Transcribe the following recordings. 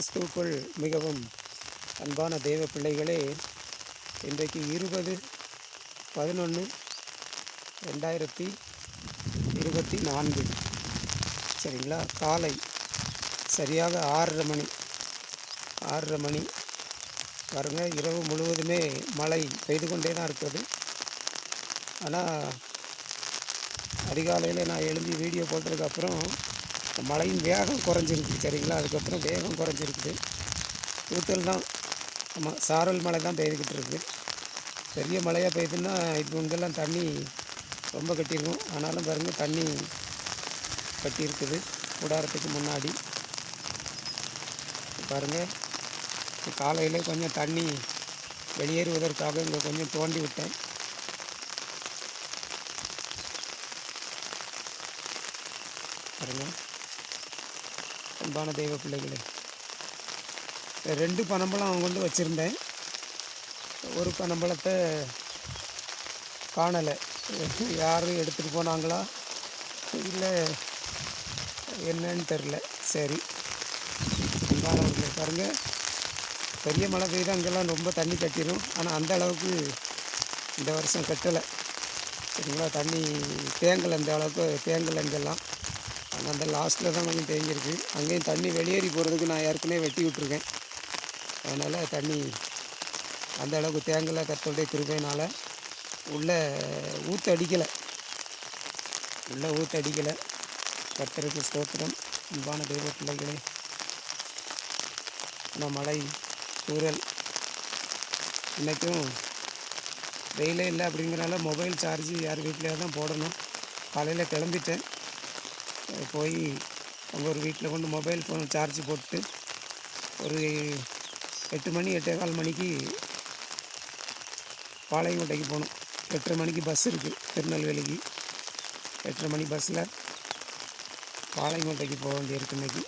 கிறிஸ்துவுக்குள் மிகவும் அன்பான தெய்வ பிள்ளைகளே இன்றைக்கு இருபது பதினொன்று ரெண்டாயிரத்தி இருபத்தி நான்கு. சரிங்களா? காலை சரியாக ஆறரை மணி ஆறரை மணி. பாருங்கள் இரவு முழுவதுமே மழை பெய்து கொண்டே தான் இருக்கிறது. ஆனால் அதிகாலையில் நான் எழுந்து வீடியோ போட்டதுக்கப்புறம் மழையின் வேகம் குறைஞ்சிருக்கு சரிங்களா? அதுக்கப்புறம் வேகம் குறைஞ்சிருக்குது. தூத்தல் தான் ஆமாம் சாரல் மழை தான் பெய்துக்கிட்டு இருக்குது பெரிய மழையாக பெய்யுதுன்னா இப்போ இங்கெல்லாம் தண்ணி ரொம்ப கட்டியிருக்கும் ஆனாலும் பாருங்கள் தண்ணி கட்டியிருக்குது. கூடாரத்துக்கு முன்னாடி. பாருங்கள் காலையில் கொஞ்சம் தண்ணி வெளியேறுவதற்காக இங்கே கொஞ்சம் தோண்டி விட்டேன். பாருங்கள் அன்பான தெய்வ பிள்ளைகளே ரெண்டு பனம்பழம் அவங்க கொண்டு வச்சுருந்தேன். ஒரு பனம்பழத்தை காணலை. யாரும் எடுத்துகிட்டு போனாங்களா? இல்லை என்னன்னு தெரில சரி. அன்பானவர்களே பாருங்கள் பெரிய மழை பெய்து அங்கெல்லாம் ரொம்ப தண்ணி கட்டிடும் ஆனால் அந்த அளவுக்கு இந்த வருஷம் கட்டலை. சரிங்களா? தண்ணி தேங்கலை அந்த அளவுக்கு தேங்கலை இங்கெல்லாம். ஆனால் அந்த லாஸ்ட்டில் தான் கொஞ்சம் தேங்கியிருக்கு அங்கேயும் தண்ணி வெளியேறி போகிறதுக்கு நான் ஏற்கனவே வெட்டி விட்ருக்கேன் அதனால் தண்ணி அந்த அளவுக்கு தேங்கலை கத்தோடைய கிருபையினால் உள்ளே ஊற்று அடிக்கலை. உள்ளே ஊற்று அடிக்கலை. கத்தருக்கு ஸ்தோத்திரம். அன்பான தெய்வ பிள்ளைகளே ஆனால் மழை தூறல் இன்றைக்கும் வெயிலே இல்லை அப்படிங்கிறனால மொபைல் சார்ஜ் யார் வீட்டிலேயே தான் போடணும். காலையில் கிளம்பிட்டேன். போய் அங்கே ஒரு வீட்டில் கொண்டு மொபைல் ஃபோன் சார்ஜ் போட்டு ஒரு எட்டு மணி எட்டே கால் மணிக்கு பாளையங்கோட்டைக்கு போகணும் எட்டரை மணிக்கு பஸ் இருக்குது திருநெல்வேலிக்கு. எட்டரை மணி பஸ்ஸில் பாளையங்கோட்டைக்கு போக வேண்டியிருக்கு இன்றைக்கி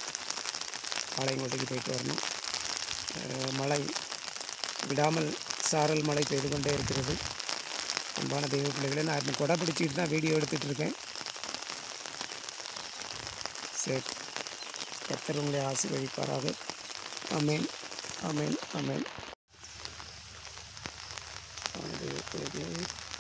பாளையங்கோட்டைக்கு போயிட்டு வரணும். மழை விடாமல் சாரல் மழை பெய்து கொண்டே இருக்கிறது. அன்பான தெய்வ பிள்ளைகளை நான் கொடை பிடிச்சிட்டு தான் வீடியோ எடுத்துகிட்டு இருக்கேன் சரி உங்களை ஆசீர்வதிப்பாராக. அமேன் அமேன் அமேன் ஆமென்